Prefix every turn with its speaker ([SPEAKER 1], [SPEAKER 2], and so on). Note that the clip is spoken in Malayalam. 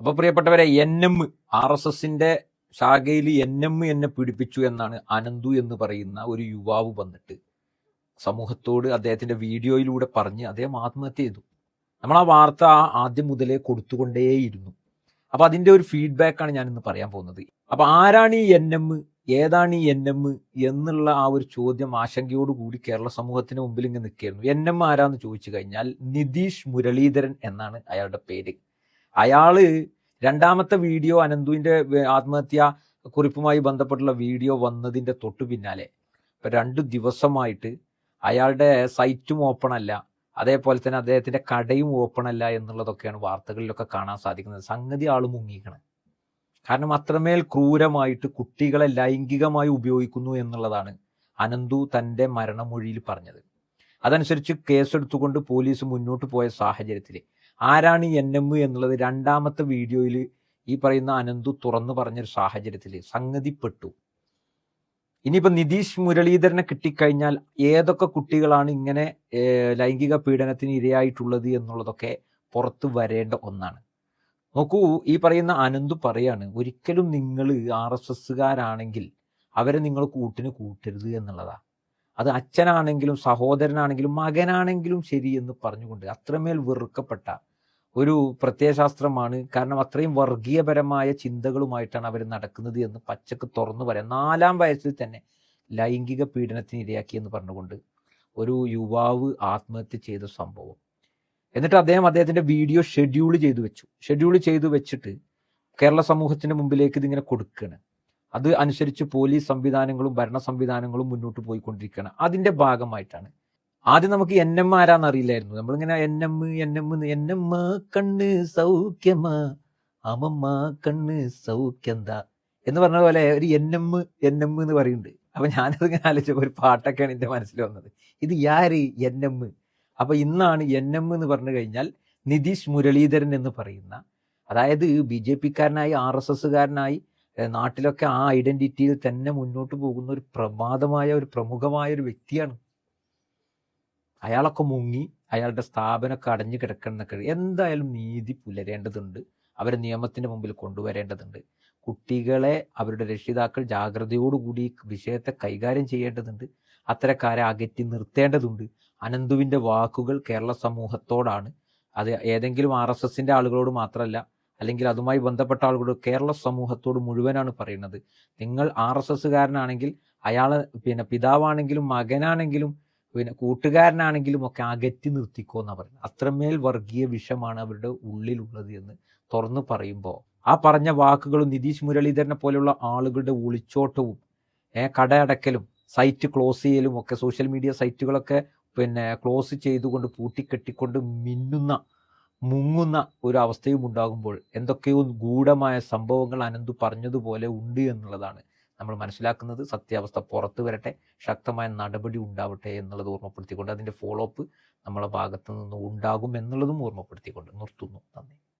[SPEAKER 1] അപ്പൊ പ്രിയപ്പെട്ടവരെ എൻ എം ആർ എസ് എസിന്റെ ശാഖയിൽ എൻ എം എന്നെ പീഡിപ്പിച്ചു എന്നാണ് അനന്തു എന്ന് പറയുന്ന ഒരു യുവാവ് വന്നിട്ട് സമൂഹത്തോട് അദ്ദേഹത്തിന്റെ വീഡിയോയിലൂടെ പറഞ്ഞ് അദ്ദേഹം ആത്മഹത്യ ചെയ്തു. നമ്മൾ ആ വാർത്ത ആദ്യം മുതലേ കൊടുത്തുകൊണ്ടേയിരുന്നു. അപ്പൊ അതിന്റെ ഒരു ഫീഡ്ബാക്കാണ് ഞാൻ ഇന്ന് പറയാൻ പോകുന്നത്. അപ്പൊ ആരാണ് ഈ എൻ എം? ഏതാണ് ഈ എൻ എം എന്നുള്ള ആ ഒരു ചോദ്യം ആശങ്കയോട് കൂടി കേരള സമൂഹത്തിന് മുമ്പിൽ ഇങ്ങനെ നിൽക്കുകയായിരുന്നു. എൻ എം ആരാന്ന് ചോദിച്ചു കഴിഞ്ഞാൽ നിതീഷ് മുരളീധരൻ എന്നാണ് അയാളുടെ പേര്. അയാൾ രണ്ടാമത്തെ വീഡിയോ അനന്തുവിന്റെ ആത്മഹത്യ കുറിപ്പുമായി ബന്ധപ്പെട്ടുള്ള വീഡിയോ വന്നതിന്റെ തൊട്ടു പിന്നാലെ ഇപ്പൊ രണ്ടു ദിവസമായിട്ട് അയാളുടെ സൈറ്റും ഓപ്പൺ അല്ല അതേപോലെ തന്നെ അദ്ദേഹത്തിന്റെ കടയും ഓപ്പൺ അല്ല എന്നുള്ളതൊക്കെയാണ് വാർത്തകളിലൊക്കെ കാണാൻ സാധിക്കുന്നത്. സംഗതി ആൾ മുങ്ങിക്കണം. കാരണം അത്രമേൽ ക്രൂരമായിട്ട് കുട്ടികളെ ലൈംഗികമായി ഉപയോഗിക്കുന്നു എന്നുള്ളതാണ് അനന്തു തന്റെ മരണമൊഴിയിൽ പറഞ്ഞത്. അതനുസരിച്ച് കേസെടുത്തുകൊണ്ട് പോലീസ് മുന്നോട്ട് പോയ സാഹചര്യത്തിൽ ആരാണ് എൻ എം എന്നുള്ളത് രണ്ടാമത്തെ വീഡിയോയിൽ ഈ പറയുന്ന അനന്തു തുറന്നു പറഞ്ഞൊരു സാഹചര്യത്തിൽ സംഗതിപ്പെട്ടു. ഇനിയിപ്പോൾ നിതീഷ് മുരളീധരനെ കിട്ടിക്കഴിഞ്ഞാൽ ഏതൊക്കെ കുട്ടികളാണ് ഇങ്ങനെ ലൈംഗിക പീഡനത്തിന് ഇരയായിട്ടുള്ളത് എന്നുള്ളതൊക്കെ പുറത്തു വരേണ്ട ഒന്നാണ്. നോക്കൂ ഈ പറയുന്ന അനന്തു പറയാണ് ഒരിക്കലും നിങ്ങൾ ആർ എസ് എസ്സുകാരാണെങ്കിൽ അവരെ നിങ്ങൾ കൂട്ടിന് കൂട്ടരുത് എന്നുള്ളതാ. അത് അച്ഛനാണെങ്കിലും സഹോദരനാണെങ്കിലും മകനാണെങ്കിലും ശരി എന്ന് പറഞ്ഞുകൊണ്ട് അത്രമേൽ വെറുക്കപ്പെട്ട ഒരു പ്രത്യയശാസ്ത്രമാണ് കാരണം അത്രയും വർഗീയപരമായ ചിന്തകളുമായിട്ടാണ് അവർ നടക്കുന്നത് എന്ന് പച്ചക്ക് തുറന്നു പറയാം. നാലാം വയസ്സിൽ തന്നെ ലൈംഗിക പീഡനത്തിന് ഇരയാക്കി എന്ന് പറഞ്ഞുകൊണ്ട് ഒരു യുവാവ് ആത്മഹത്യ ചെയ്ത സംഭവം. എന്നിട്ട് അദ്ദേഹം അദ്ദേഹത്തിന്റെ വീഡിയോ ഷെഡ്യൂൾ ചെയ്തു വെച്ചു. ഷെഡ്യൂൾ ചെയ്തു വെച്ചിട്ട് കേരള സമൂഹത്തിന്റെ മുമ്പിലേക്ക് ഇതിങ്ങനെ കൊടുക്കുകയാണ് അത് അനുസരിച്ച് പോലീസ് സംവിധാനങ്ങളും ഭരണ സംവിധാനങ്ങളും മുന്നോട്ട് പോയിക്കൊണ്ടിരിക്കുകയാണ്. അതിന്റെ ഭാഗമായിട്ടാണ് ആദ്യം നമുക്ക് എൻ എം ആരാന്ന് അറിയില്ലായിരുന്നു നമ്മളിങ്ങനെ N M N M N M കണ്ണ് സൗഖ്യമാ അമ്മമ്മ കണ്ണ് സൗഖ്യന്ത എന്ന് പറഞ്ഞ പോലെ ഒരു എൻ എം എൻ എം എന്ന് പറയുന്നുണ്ട്. അപ്പൊ ഞാനത് ഇങ്ങനെ ആലോചിച്ച ഒരു പാട്ടൊക്കെയാണ് എന്റെ മനസ്സിൽ വന്നത്. ഇത് യാര്? N M. അപ്പൊ ഇന്നാണ് എൻ എം എന്ന് പറഞ്ഞു കഴിഞ്ഞാൽ നിതീഷ് മുരളീധരൻ എന്ന് പറയുന്ന അതായത് ബി ജെ പിക്കാരനായി ആർ എസ് എസ്സുകാരനായി നാട്ടിലൊക്കെ ആ ഐഡന്റിറ്റിയിൽ തന്നെ മുന്നോട്ട് പോകുന്ന ഒരു പ്രമാദമായ ഒരു പ്രമുഖമായ ഒരു വ്യക്തിയാണ് അയാളൊക്കെ മുങ്ങി അയാളുടെ സ്ഥാപനമൊക്കെ അടഞ്ഞു കിടക്കുന്നൊക്കെ എന്തായാലും നീതി പുലരേണ്ടതുണ്ട്. അവരെ നിയമത്തിന്റെ മുമ്പിൽ കൊണ്ടുവരേണ്ടതുണ്ട്. കുട്ടികളെ അവരുടെ രക്ഷിതാക്കൾ ജാഗ്രതയോടുകൂടി വിഷയത്തെ കൈകാര്യം ചെയ്യേണ്ടതുണ്ട്. അത്തരക്കാരെ അകറ്റി നിർത്തേണ്ടതുണ്ട്. അനന്തുവിന്റെ വാക്കുകൾ കേരള സമൂഹത്തോടാണ്. അത് ഏതെങ്കിലും ആർ എസ് എസിന്റെ ആളുകളോട് മാത്രമല്ല അല്ലെങ്കിൽ അതുമായി ബന്ധപ്പെട്ട ആളുകളോട് കേരള സമൂഹത്തോട് മുഴുവനാണ് പറയുന്നത്. നിങ്ങൾ ആർ എസ് എസ്സുകാരനാണെങ്കിൽ അയാൾ പിന്നെ പിതാവാണെങ്കിലും മകനാണെങ്കിലും പിന്നെ കൂട്ടുകാരനാണെങ്കിലും ഒക്കെ അകറ്റി നിർത്തിക്കോ എന്നാ പറയുന്നത്. അത്രമേൽ വർഗീയ വിഷമാണ് അവരുടെ ഉള്ളിലുള്ളത് എന്ന് തുറന്നു പറയുമ്പോൾ ആ പറഞ്ഞ വാക്കുകളും നിതീഷ് മുരളീധരനെ പോലെയുള്ള ആളുകളുടെ ഒളിച്ചോട്ടവും കടയടക്കലും സൈറ്റ് ക്ലോസ് ചെയ്യലും ഒക്കെ സോഷ്യൽ മീഡിയ സൈറ്റുകളൊക്കെ പിന്നെ ക്ലോസ് ചെയ്തുകൊണ്ട് പൂട്ടിക്കെട്ടിക്കൊണ്ട് മിന്നുന്ന മുങ്ങുന്ന ഒരു അവസ്ഥയും ഉണ്ടാകുമ്പോൾ എന്തൊക്കെയോ ഗൂഢമായ സംഭവങ്ങൾ അനന്തു പറഞ്ഞതുപോലെ ഉണ്ട് എന്നുള്ളതാണ്. നമ്മൾ മനസ്സിലാക്കുന്നത് സത്യാവസ്ഥ പുറത്തു വരട്ടെ ശക്തമായ നടപടി ഉണ്ടാവട്ടെ എന്നുള്ളത് ഓർമ്മപ്പെടുത്തിക്കൊണ്ട് അതിന്റെ ഫോളോ അപ്പ് നമ്മളെ ഭാഗത്തു നിന്ന് ഉണ്ടാകും എന്നുള്ളതും ഓർമ്മപ്പെടുത്തിക്കൊണ്ട് നിർത്തുന്നു. നന്ദി.